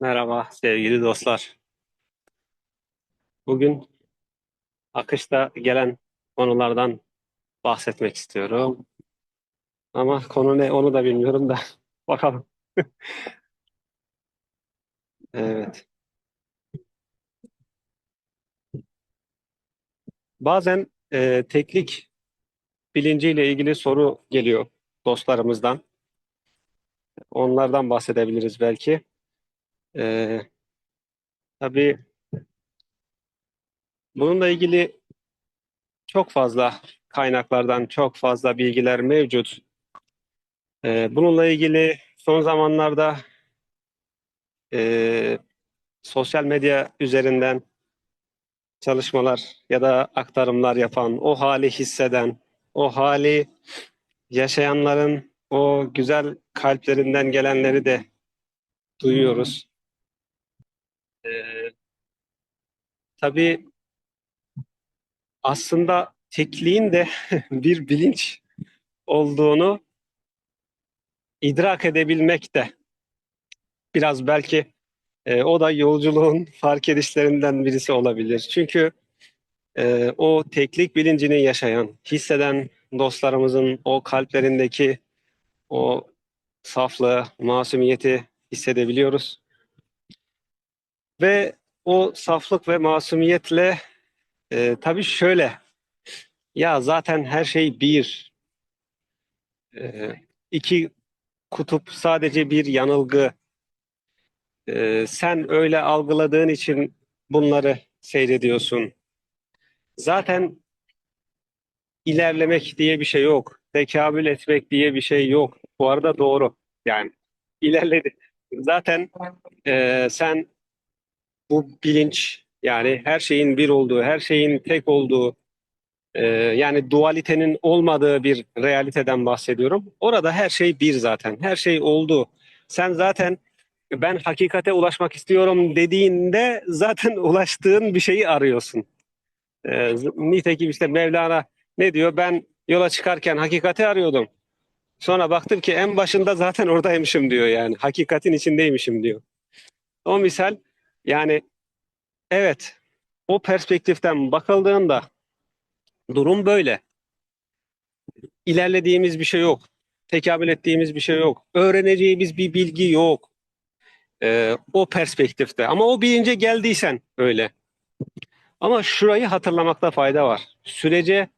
Merhaba sevgili dostlar. Bugün akışta gelen konulardan bahsetmek istiyorum. Ama konu ne onu da bilmiyorum da bakalım. Evet. Bazen e, teknik bilinciyle ilgili soru geliyor dostlarımızdan. Onlardan bahsedebiliriz belki. E, tabii bununla ilgili çok fazla kaynaklardan çok fazla bilgiler mevcut. E, bununla ilgili son zamanlarda e, sosyal medya üzerinden çalışmalar ya da aktarımlar yapan, o hali hisseden, o hali yaşayanların o güzel kalplerinden gelenleri de duyuyoruz. Ee, tabii aslında tekliğin de bir bilinç olduğunu idrak edebilmek de biraz belki e, o da yolculuğun fark edişlerinden birisi olabilir. Çünkü e, o teklik bilincini yaşayan, hisseden dostlarımızın o kalplerindeki o saflığı, masumiyeti hissedebiliyoruz. Ve o saflık ve masumiyetle e, tabii şöyle, ya zaten her şey bir, e, iki kutup sadece bir yanılgı. E, sen öyle algıladığın için bunları seyrediyorsun. Zaten ilerlemek diye bir şey yok. Tekabül etmek diye bir şey yok. Bu arada doğru. Yani ilerledi. Zaten e, sen bu bilinç yani her şeyin bir olduğu, her şeyin tek olduğu e, yani dualitenin olmadığı bir realiteden bahsediyorum. Orada her şey bir zaten. Her şey oldu. Sen zaten ben hakikate ulaşmak istiyorum dediğinde zaten ulaştığın bir şeyi arıyorsun. E, nitekim işte Mevlana ne diyor? Ben yola çıkarken hakikati arıyordum. Sonra baktım ki en başında zaten oradaymışım diyor yani. Hakikatin içindeymişim diyor. O misal yani evet o perspektiften bakıldığında durum böyle. İlerlediğimiz bir şey yok. Tekamül ettiğimiz bir şey yok. Öğreneceğimiz bir bilgi yok. Ee, o perspektifte. Ama o bilince geldiysen öyle. Ama şurayı hatırlamakta fayda var. Sürece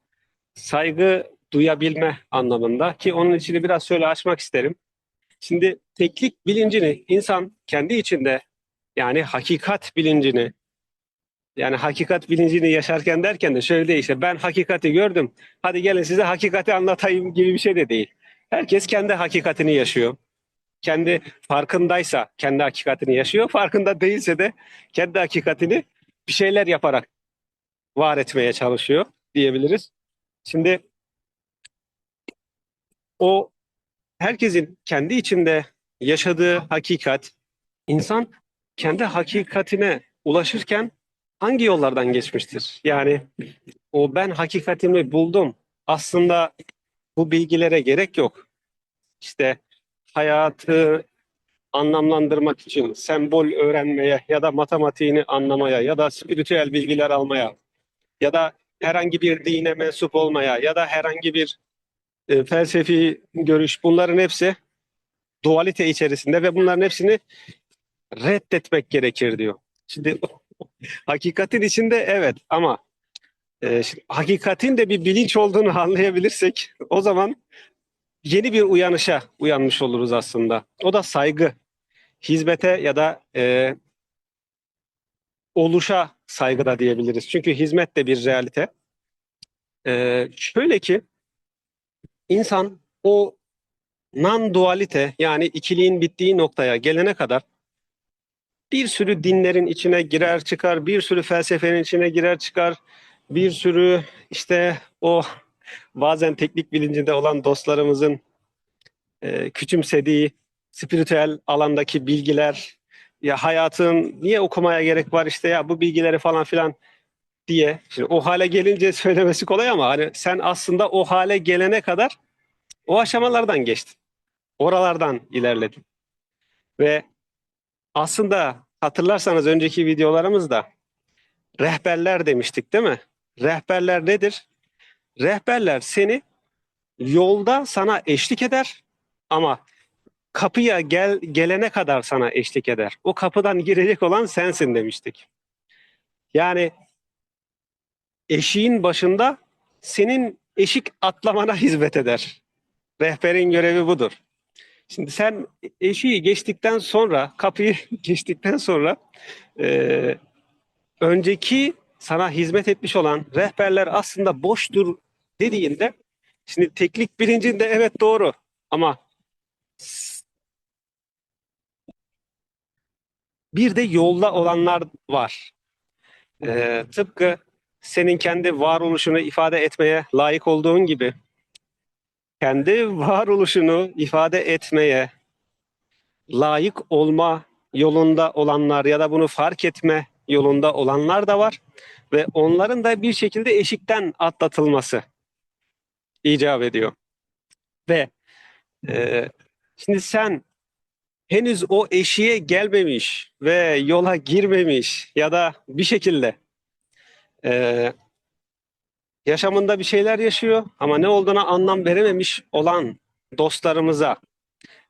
saygı duyabilme anlamında ki onun içini biraz şöyle açmak isterim. Şimdi teklik bilincini insan kendi içinde yani hakikat bilincini yani hakikat bilincini yaşarken derken de şöyle değil işte ben hakikati gördüm. Hadi gelin size hakikati anlatayım gibi bir şey de değil. Herkes kendi hakikatini yaşıyor. Kendi farkındaysa kendi hakikatini yaşıyor. Farkında değilse de kendi hakikatini bir şeyler yaparak var etmeye çalışıyor diyebiliriz. Şimdi o herkesin kendi içinde yaşadığı hakikat, insan kendi hakikatine ulaşırken hangi yollardan geçmiştir? Yani o ben hakikatimi buldum. Aslında bu bilgilere gerek yok. İşte hayatı anlamlandırmak için sembol öğrenmeye ya da matematiğini anlamaya ya da spiritüel bilgiler almaya ya da herhangi bir dine mensup olmaya ya da herhangi bir e, felsefi görüş bunların hepsi dualite içerisinde ve bunların hepsini reddetmek gerekir diyor. Şimdi hakikatin içinde evet ama e, şimdi, hakikatin de bir bilinç olduğunu anlayabilirsek o zaman yeni bir uyanışa uyanmış oluruz aslında. O da saygı, hizmete ya da e, oluşa saygı da diyebiliriz. Çünkü hizmet de bir realite. E, şöyle ki insan o non-dualite yani ikiliğin bittiği noktaya gelene kadar bir sürü dinlerin içine girer çıkar, bir sürü felsefenin içine girer çıkar, bir sürü işte o bazen teknik bilincinde olan dostlarımızın e, küçümsediği spiritüel alandaki bilgiler, ya hayatın niye okumaya gerek var işte ya bu bilgileri falan filan diye. Şimdi o hale gelince söylemesi kolay ama hani sen aslında o hale gelene kadar o aşamalardan geçtin. Oralardan ilerledin. Ve aslında hatırlarsanız önceki videolarımızda rehberler demiştik değil mi? Rehberler nedir? Rehberler seni yolda sana eşlik eder ama kapıya gel gelene kadar sana eşlik eder. O kapıdan girecek olan sensin demiştik. Yani eşiğin başında senin eşik atlamana hizmet eder. Rehberin görevi budur. Şimdi sen eşiği geçtikten sonra, kapıyı geçtikten sonra e, önceki sana hizmet etmiş olan rehberler aslında boştur dediğinde şimdi teknik bilincinde evet doğru ama bir de yolda olanlar var. E, tıpkı senin kendi varoluşunu ifade etmeye layık olduğun gibi kendi varoluşunu ifade etmeye layık olma yolunda olanlar ya da bunu fark etme yolunda olanlar da var ve onların da bir şekilde eşikten atlatılması icap ediyor. Ve e, şimdi sen henüz o eşiğe gelmemiş ve yola girmemiş ya da bir şekilde e, yaşamında bir şeyler yaşıyor ama ne olduğuna anlam verememiş olan dostlarımıza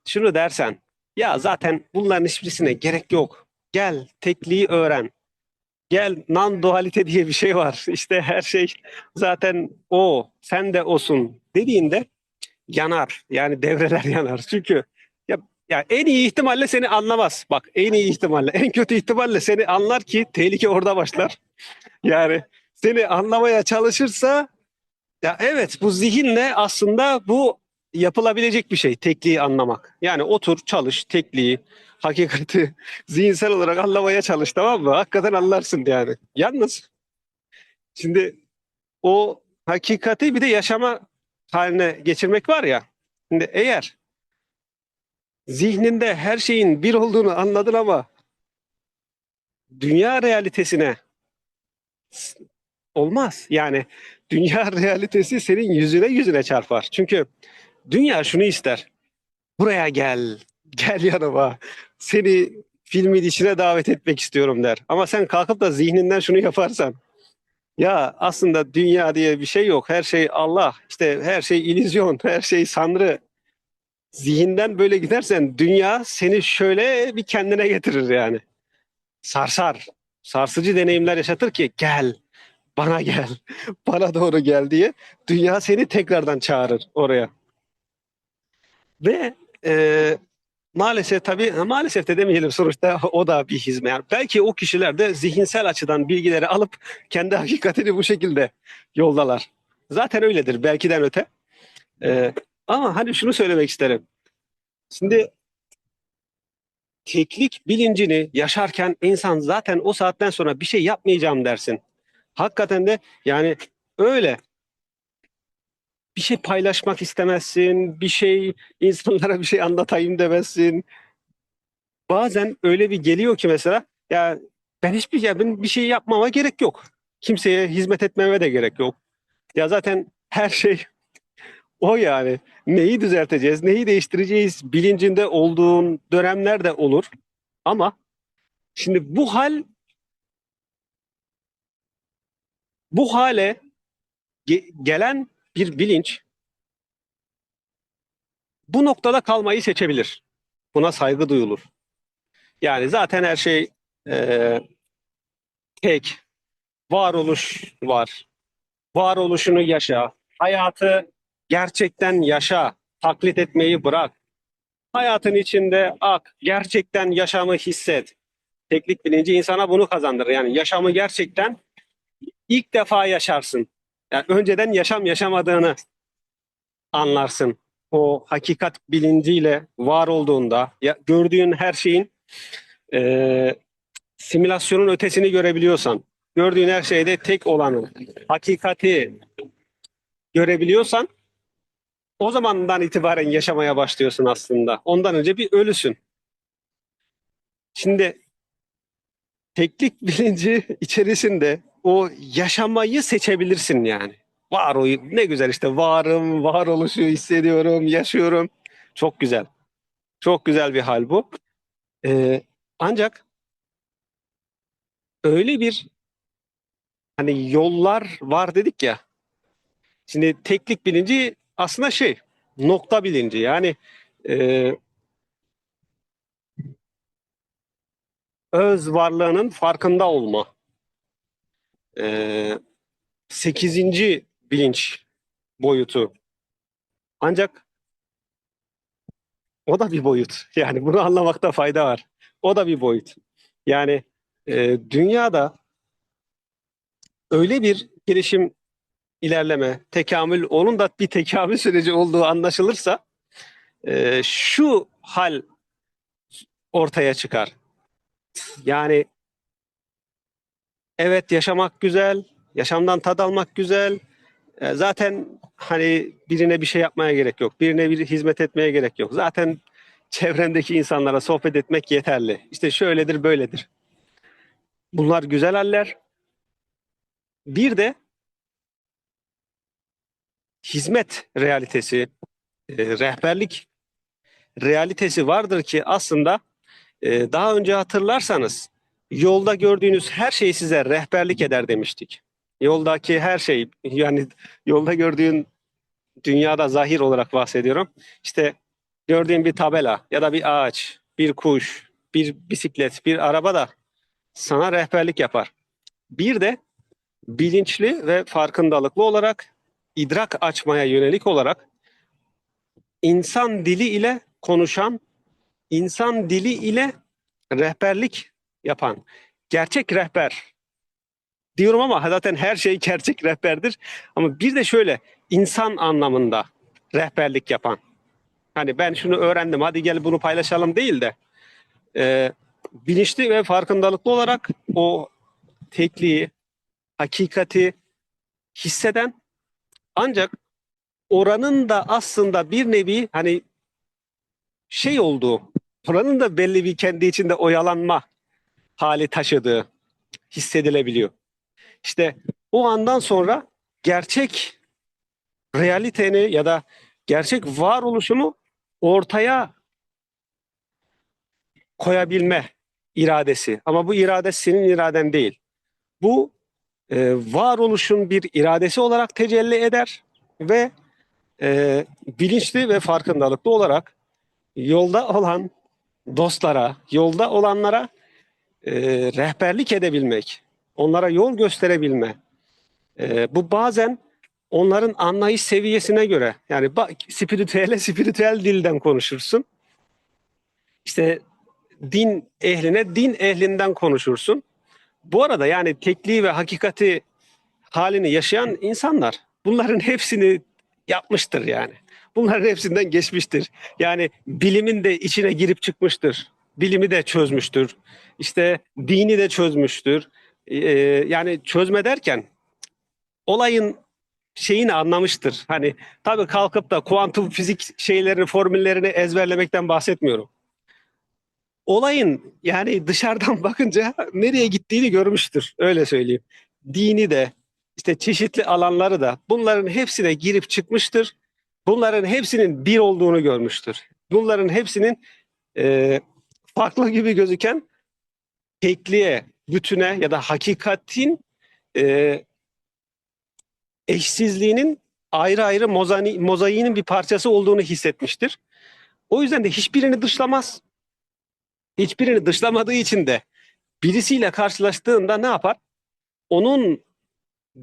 şunu dersen ya zaten bunların hiçbirisine gerek yok. Gel tekliği öğren. Gel non dualite diye bir şey var. İşte her şey zaten o, sen de osun dediğinde yanar. Yani devreler yanar. Çünkü ya, ya en iyi ihtimalle seni anlamaz. Bak en iyi ihtimalle, en kötü ihtimalle seni anlar ki tehlike orada başlar. Yani seni anlamaya çalışırsa ya evet bu zihinle aslında bu yapılabilecek bir şey tekliği anlamak. Yani otur çalış tekliği hakikati zihinsel olarak anlamaya çalış tamam mı? Hakikaten anlarsın yani. Yalnız şimdi o hakikati bir de yaşama haline geçirmek var ya. Şimdi eğer zihninde her şeyin bir olduğunu anladın ama dünya realitesine olmaz. Yani dünya realitesi senin yüzüne yüzüne çarpar. Çünkü dünya şunu ister. Buraya gel, gel yanıma. Seni filmin içine davet etmek istiyorum der. Ama sen kalkıp da zihninden şunu yaparsan. Ya aslında dünya diye bir şey yok. Her şey Allah. İşte her şey illüzyon, her şey sanrı. Zihinden böyle gidersen dünya seni şöyle bir kendine getirir yani. Sarsar. Sarsıcı deneyimler yaşatır ki gel, bana gel, bana doğru gel diye dünya seni tekrardan çağırır oraya. Ve e, maalesef tabii maalesef de demeyelim sonuçta o da bir hizmet. Yani belki o kişiler de zihinsel açıdan bilgileri alıp kendi hakikatini bu şekilde yoldalar. Zaten öyledir belkiden öte. E, ama hani şunu söylemek isterim. Şimdi teklik bilincini yaşarken insan zaten o saatten sonra bir şey yapmayacağım dersin. Hakikaten de yani öyle bir şey paylaşmak istemezsin, bir şey insanlara bir şey anlatayım demezsin. Bazen öyle bir geliyor ki mesela ya ben hiçbir şey ben bir şey yapmama gerek yok. Kimseye hizmet etmeme de gerek yok. Ya zaten her şey o yani. Neyi düzelteceğiz, neyi değiştireceğiz bilincinde olduğun dönemler de olur. Ama şimdi bu hal bu hale ge- gelen bir bilinç bu noktada kalmayı seçebilir. Buna saygı duyulur. Yani zaten her şey e, tek, varoluş var. Varoluşunu yaşa, hayatı gerçekten yaşa, taklit etmeyi bırak. Hayatın içinde ak, gerçekten yaşamı hisset. Teklik bilinci insana bunu kazandırır. Yani yaşamı gerçekten ilk defa yaşarsın. Yani önceden yaşam yaşamadığını anlarsın. O hakikat bilinciyle var olduğunda ya, gördüğün her şeyin e, simülasyonun ötesini görebiliyorsan, gördüğün her şeyde tek olanı, hakikati görebiliyorsan o zamandan itibaren yaşamaya başlıyorsun aslında. Ondan önce bir ölüsün. Şimdi teklik bilinci içerisinde o yaşamayı seçebilirsin yani. Var o ne güzel işte varım, varoluşu hissediyorum, yaşıyorum. Çok güzel. Çok güzel bir hal bu. Ee, Ancak öyle bir hani yollar var dedik ya. Şimdi teklik bilinci aslında şey nokta bilinci yani e, öz varlığının farkında olma. E, sekizinci bilinç boyutu. Ancak o da bir boyut. Yani bunu anlamakta fayda var. O da bir boyut. Yani e, dünyada öyle bir gelişim ilerleme, tekamül, onun da bir tekamül süreci olduğu anlaşılırsa e, şu hal ortaya çıkar. Yani evet yaşamak güzel, yaşamdan tad almak güzel. E, zaten hani birine bir şey yapmaya gerek yok, birine bir hizmet etmeye gerek yok. Zaten çevrendeki insanlara sohbet etmek yeterli. İşte şöyledir, böyledir. Bunlar güzel haller. Bir de hizmet realitesi, e, rehberlik realitesi vardır ki aslında e, daha önce hatırlarsanız yolda gördüğünüz her şey size rehberlik eder demiştik. Yoldaki her şey yani yolda gördüğün dünyada zahir olarak bahsediyorum. İşte gördüğün bir tabela ya da bir ağaç, bir kuş, bir bisiklet, bir araba da sana rehberlik yapar. Bir de bilinçli ve farkındalıklı olarak idrak açmaya yönelik olarak insan dili ile konuşan, insan dili ile rehberlik yapan gerçek rehber diyorum ama zaten her şey gerçek rehberdir. Ama bir de şöyle insan anlamında rehberlik yapan. Hani ben şunu öğrendim hadi gel bunu paylaşalım değil de e, bilinçli ve farkındalıklı olarak o tekliği, hakikati hisseden ancak oranın da aslında bir nevi hani şey olduğu, oranın da belli bir kendi içinde oyalanma hali taşıdığı hissedilebiliyor. İşte o andan sonra gerçek realiteni ya da gerçek varoluşunu ortaya koyabilme iradesi. Ama bu irade senin iraden değil. Bu e, varoluşun bir iradesi olarak tecelli eder ve e, bilinçli ve farkındalıklı olarak yolda olan dostlara, yolda olanlara e, rehberlik edebilmek, onlara yol gösterebilme. E, bu bazen onların anlayış seviyesine göre yani bak spiritüele spiritüel dilden konuşursun. İşte din ehline din ehlinden konuşursun. Bu arada yani tekliği ve hakikati halini yaşayan insanlar bunların hepsini yapmıştır yani. Bunların hepsinden geçmiştir. Yani bilimin de içine girip çıkmıştır. Bilimi de çözmüştür. İşte dini de çözmüştür. Ee, yani çözme derken olayın şeyini anlamıştır. Hani tabii kalkıp da kuantum fizik şeylerini, formüllerini ezberlemekten bahsetmiyorum. Olayın yani dışarıdan bakınca nereye gittiğini görmüştür. Öyle söyleyeyim. Dini de işte çeşitli alanları da bunların hepsine girip çıkmıştır. Bunların hepsinin bir olduğunu görmüştür. Bunların hepsinin e, farklı gibi gözüken tekliğe, bütüne ya da hakikatin e, eşsizliğinin ayrı ayrı mozani, mozaiğinin bir parçası olduğunu hissetmiştir. O yüzden de hiçbirini dışlamaz. Hiçbirini dışlamadığı için de birisiyle karşılaştığında ne yapar? Onun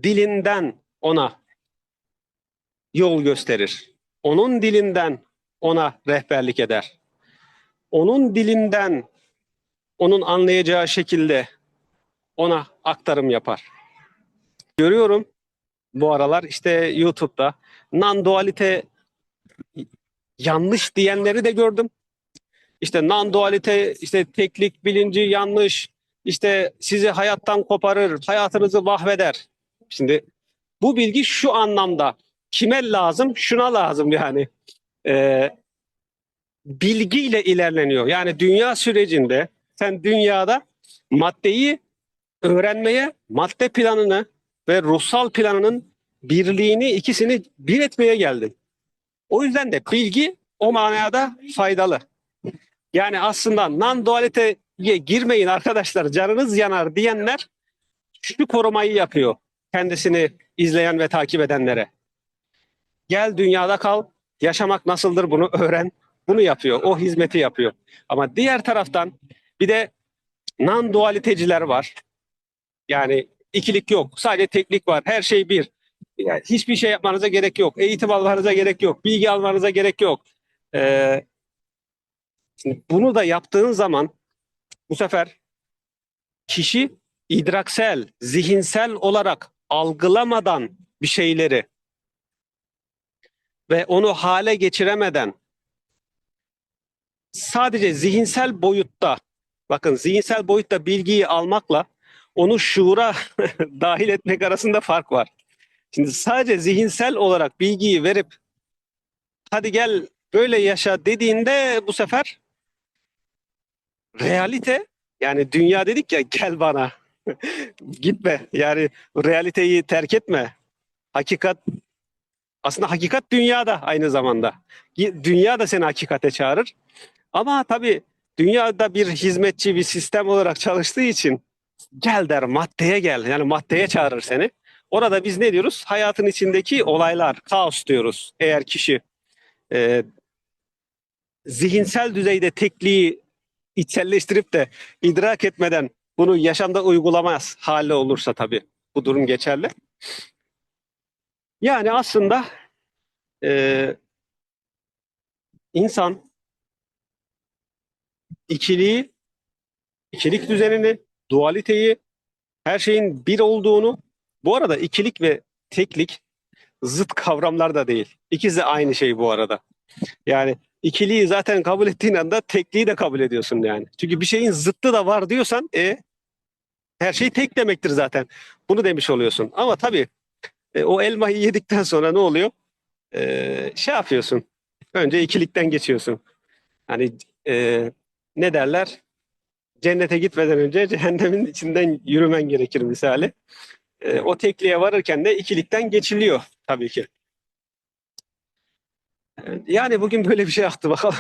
dilinden ona yol gösterir. Onun dilinden ona rehberlik eder. Onun dilinden onun anlayacağı şekilde ona aktarım yapar. Görüyorum bu aralar işte YouTube'da non-dualite yanlış diyenleri de gördüm. İşte non-dualite, işte teklik bilinci yanlış, işte sizi hayattan koparır, hayatınızı mahveder. Şimdi bu bilgi şu anlamda kime lazım? Şuna lazım yani. Ee, bilgiyle ilerleniyor. Yani dünya sürecinde sen dünyada maddeyi öğrenmeye, madde planını ve ruhsal planının birliğini, ikisini bir etmeye geldin. O yüzden de bilgi o manada faydalı. Yani aslında non-dualite ye- girmeyin arkadaşlar canınız yanar diyenler şu korumayı yapıyor kendisini izleyen ve takip edenlere. Gel dünyada kal, yaşamak nasıldır bunu öğren. Bunu yapıyor, o hizmeti yapıyor. Ama diğer taraftan bir de non-dualiteciler var. Yani ikilik yok, sadece teklik var, her şey bir. Yani hiçbir şey yapmanıza gerek yok, eğitim almanıza gerek yok, bilgi almanıza gerek yok. Ee, şimdi bunu da yaptığın zaman bu sefer kişi idraksel, zihinsel olarak algılamadan bir şeyleri ve onu hale geçiremeden sadece zihinsel boyutta bakın zihinsel boyutta bilgiyi almakla onu şuura dahil etmek arasında fark var. Şimdi sadece zihinsel olarak bilgiyi verip hadi gel böyle yaşa dediğinde bu sefer realite yani dünya dedik ya gel bana gitme. Yani realiteyi terk etme. Hakikat aslında hakikat dünyada aynı zamanda. Dünya da seni hakikate çağırır ama tabii dünyada bir hizmetçi bir sistem olarak çalıştığı için gel der maddeye gel. Yani maddeye çağırır seni. Orada biz ne diyoruz? Hayatın içindeki olaylar kaos diyoruz. Eğer kişi e, zihinsel düzeyde tekliği içselleştirip de idrak etmeden bunu yaşamda uygulamaz hali olursa tabii bu durum geçerli. Yani aslında e, insan ikiliği, ikilik düzenini, dualiteyi, her şeyin bir olduğunu, bu arada ikilik ve teklik zıt kavramlar da değil. İkisi de aynı şey bu arada. Yani ikiliği zaten kabul ettiğin anda tekliği de kabul ediyorsun yani. Çünkü bir şeyin zıttı da var diyorsan e her şey tek demektir zaten. Bunu demiş oluyorsun. Ama tabii e, o elmayı yedikten sonra ne oluyor? E, şey yapıyorsun. Önce ikilikten geçiyorsun. Hani e, ne derler? Cennete gitmeden önce cehennemin içinden yürümen gerekir misali. E, o tekliğe varırken de ikilikten geçiliyor tabii ki. Yani bugün böyle bir şey aktı bakalım.